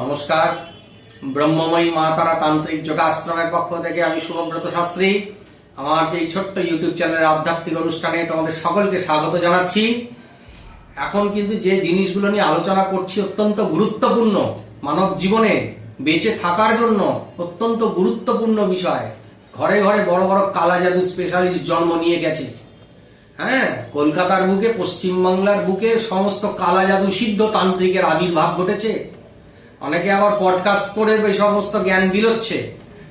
নমস্কার। ব্রহ্মময়ী মা তারা তান্ত্রিক যোগাশ্রমের পক্ষ থেকে আমি শুভব্রত শাস্ত্রী। আমার এই ছোট্ট ইউটিউব চ্যানেলের আধ্যাত্মিক অনুষ্ঠানে তোমাদের সকলকে স্বাগত জানাচ্ছি। এখন কিন্তু যে জিনিসগুলো নিয়ে আলোচনা করছি অত্যন্ত গুরুত্বপূর্ণ মানব জীবনে বেঁচে থাকার জন্য অত্যন্ত গুরুত্বপূর্ণ বিষয়। ঘরে ঘরে বড় বড় কালা জাদু স্পেশালিস্ট জন্ম নিয়ে গেছে। হ্যাঁ কলকাতার বুকে, পশ্চিমবাংলার বুকে সমস্ত কালা জাদু সিদ্ধ তান্ত্রিকের আবির্ভাব ঘটেছে। অনেকে আবার পডকাস্ট করে এই সমস্ত জ্ঞান বিলোচ্ছে।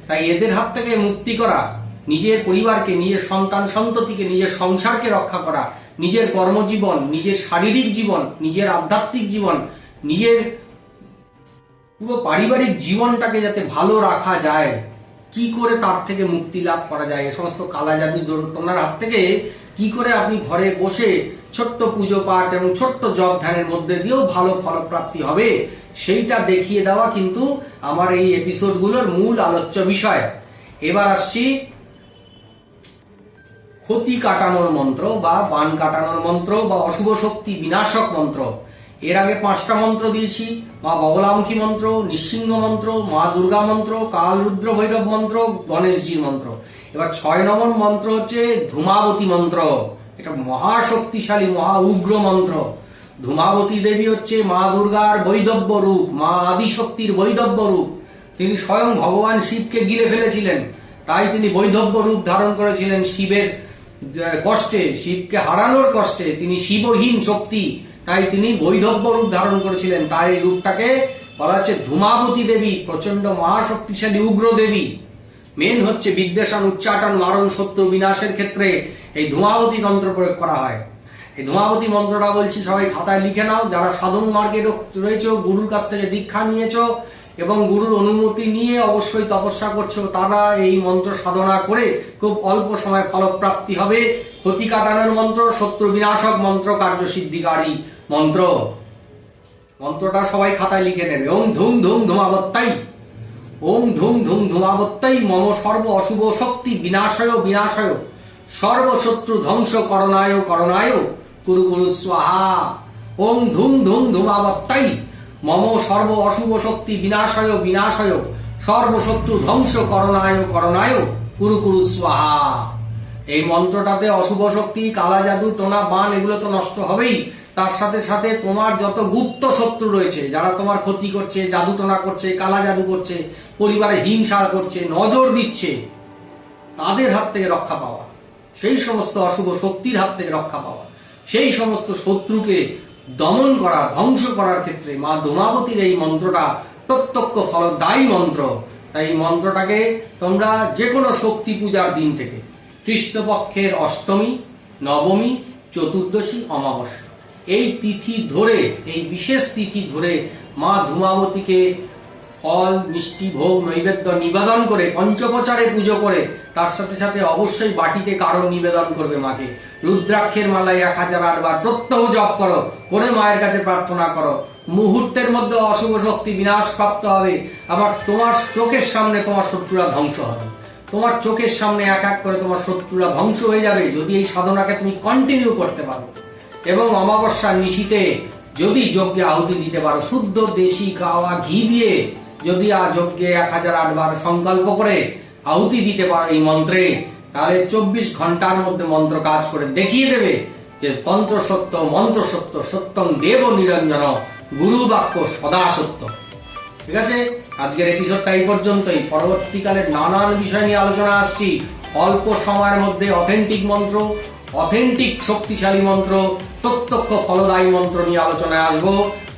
তাই এদের হাত থেকে মুক্তি করা, নিজের পরিবারকে, নিজের সন্তান সন্ততিকে, নিজের সংসারকে রক্ষা করা, নিজের কর্মজীবন, নিজের শারীরিক জীবন, নিজের আধ্যাত্মিক জীবন, নিজের পুরো পারিবারিক জীবনটাকে যাতে ভালো রাখা যায়, কি করে তার থেকে মুক্তি লাভ করা যায়, এ সমস্ত কালা জাদু টোনার হাত থেকে কি করে আপনি ঘরে বসে ছোট্ট পুজো পাঠ এবং ছোট্ট জব ধ্যানের মধ্যে দিয়েও ভালো ফলপ্রাপ্তি হবে সেইটা দেখিয়ে দেওয়া কিন্তু আমার এই এপিসোডগুলোর মূল আলোচ্য বিষয়। এবার আসছি ক্ষতি কাটানোর মন্ত্র বা বান কাটানোর মন্ত্র বা অশুভ শক্তি বিনাশক মন্ত্র। এর আগে পাঁচটা মন্ত্র দিয়েছি, মা বগলামুখী মন্ত্র, নিঃসিংহ মন্ত্র, মা দুর্গা মন্ত্র, কাল রুদ্র ভৈরব মন্ত্র, গণেশজির মন্ত্র। এবার ছয় নম্বর মন্ত্র হচ্ছে ধূমাবতী মন্ত্র। এটা মহাশক্তিশালী, মহা উগ্র মন্ত্র। ধূমাবতী দেবী হচ্ছে মা দুর্গার বৈদব্য রূপ, মা আদিশক্তির বৈদব্য রূপ। তিনি স্বয়ং ভগবান শিবকে গিলে ফেলেছিলেন। তাই তিনি বৈধব্য রূপ ধারণ করেছিলেন শিবের কষ্টে, শিবকে হারানোর কষ্টে। তিনি শিবহীন শক্তি, তাই তিনি বৈধব্য রূপ ধারণ করেছিলেন। তার এই রূপটাকে বলা হচ্ছে ধূমাবতী দেবী প্রচণ্ড মহাশক্তিশালী উগ্র দেবী। মেন হচ্ছে বিদ্বেষণ উচ্চাটন, মারণ, শত্রু বিনাশের ক্ষেত্রে এই ধূমাবতী তন্ত্র প্রয়োগ করা হয়। এই ধূমাবতী মন্ত্রটা বলছি, সবাই খাতায় লিখে নাও। যারা সাধন মার্গে রয়েছে গুরুর কাছ থেকে দীক্ষা নিয়েছ এবং গুরুর অনুমতি নিয়ে অবশ্যই তপস্যা করছ, তারা এই মন্ত্র সাধনা করে খুব অল্প সময় ফলপ্রাপ্তি হবে। ক্ষতি কাটানোর মন্ত্র, শত্রু বিনাশক মন্ত্র কার্যসিদ্ধিকারী মন্ত্র। মন্ত্রটা সবাই খাতায় লিখে নেবে। ওম ধুম ধুম ধুমাবত্তাই ওম ধুম ধুম ধুমাবত্তাই মম সর্ব অশুভ শক্তি, বিনাশয় বিনাশয়। সর্বশত্রু ধ্বংস করণায় করণায় কুরু কুরু স্বাহা। ওম ধুম ধুম ধুমাবত্তাই মম সর্ব অশুভ শক্তি বিনাশয় বিনাশয়। সর্বশত্রু ধ্বংস করণায় করণায় কুরু কুরু স্বাহা। এই মন্ত্রটাতে অশুভ শক্তি, কালা জাদু, টোনা, বান, এগুলো তো নষ্ট হবেই। তার সাথে সাথে তোমার যত গুপ্ত শত্রু রয়েছে, যারা তোমার ক্ষতি করছে, জাদু টোনা করছে, কালা জাদু করছে পরিবারে হিংসা করছে, নজর দিচ্ছে, তাদের হাত থেকে রক্ষা পাওয়া। সেই সমস্ত অশুভ শক্তির হাত থেকে রক্ষা পাওয়া। সেই সমস্ত শত্রুকে দমন করা, ধ্বংস করার ক্ষেত্রে মা দোমাবতীর এই মন্ত্রটা প্রত্যক্ষ ফলদায়ী মন্ত্র। তাই এই মন্ত্রটাকে তোমরা যে কোনো শক্তি পূজার দিন থেকে, কৃষ্ণপক্ষের অষ্টমী, নবমী, চতুর্দশী, অমাবস্যা, এই তিথি ধরে, এই বিশেষ তিথি ধরে মা ধূমাবতীকে ফল, মিষ্টি, ভোগ, নৈবেদ্য নিবেদন করে, পঞ্চপ্রচারে পুজো করে, তার সাথে সাথে অবশ্যই বাটিতে কারণ নিবেদন করবে মাকে। রুদ্রাক্ষের মালায় এক হাজার আটবার প্রত্যহ জপ করো করে মায়ের কাছে প্রার্থনা করো। মুহূর্তের মধ্যে অশুভ শক্তি বিনাশ প্রাপ্ত হবে। আবার তোমার চোখের সামনে তোমার শত্রুরা ধ্বংস হবে। তোমার চোখের সামনে এক এক করে তোমার শত্রুরা ধ্বংস হয়ে যাবে, যদি এই সাধনাকে তুমি কন্টিনিউ করতে পারো। এবং অমাবস্যার নিশিতে যদি যজ্ঞে আহুতি দিতে পারো, শুদ্ধ দেশি গাওয়া ঘি দিয়ে যদি আ যজ্ঞে এক হাজার আটবার সংকল্প করে আহুতি দিতে পারো এই মন্ত্রে, তাহলে চব্বিশ ঘণ্টার মধ্যে মন্ত্র কাজ করে দেখিয়ে দেবে যে তন্ত্র সত্য, মন্ত্র সত্য সত্যম দেব নিরঞ্জন, গুরু বাক্য সদা সত্য। ঠিক আছে? আজকের এপিসোডটা এই পর্যন্তই। পরবর্তীকালে নানান বিষয় নিয়ে আলোচনা আসছি। অল্প সময়ের মধ্যে অথেন্টিক মন্ত্র অথেন্টিক শক্তিশালী মন্ত্র, প্রত্যক্ষ ফলদায়ী মন্ত্র নিয়ে আলোচনায় আসব।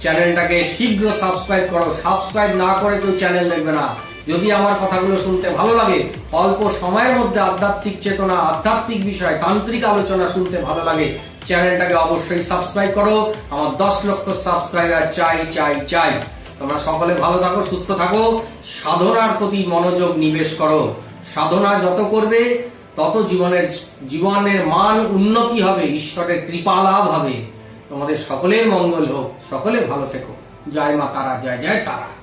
চ্যানেলটাকে শীঘ্র সাবস্ক্রাইব করো। সাবস্ক্রাইব না করে কেউ চ্যানেল দেখবে না। যদি আমার কথাগুলো শুনতে ভালো লাগে, অল্প সময়ের মধ্যে আধ্যাত্মিক চেতনা, আধ্যাত্মিক বিষয়, তান্ত্রিক আলোচনা শুনতে ভালো লাগে, চ্যানেলটাকে অবশ্যই সাবস্ক্রাইব করো। আমার দশ লক্ষ সাবস্ক্রাইবার চাই চাই চাই। তোমরা সকলে ভালো থাকো, সুস্থ থাকো। সাধনার প্রতি মনোযোগ নিবেশ করো। সাধনা যত করবে, তত জীবনের জীবনের মান উন্নতি হবে, ঈশ্বরের কৃপা লাভ হবে। তোমাদের সকলের মঙ্গল হোক সকলে ভালো থেকো। জয় মা তারা জয় জয় তারা।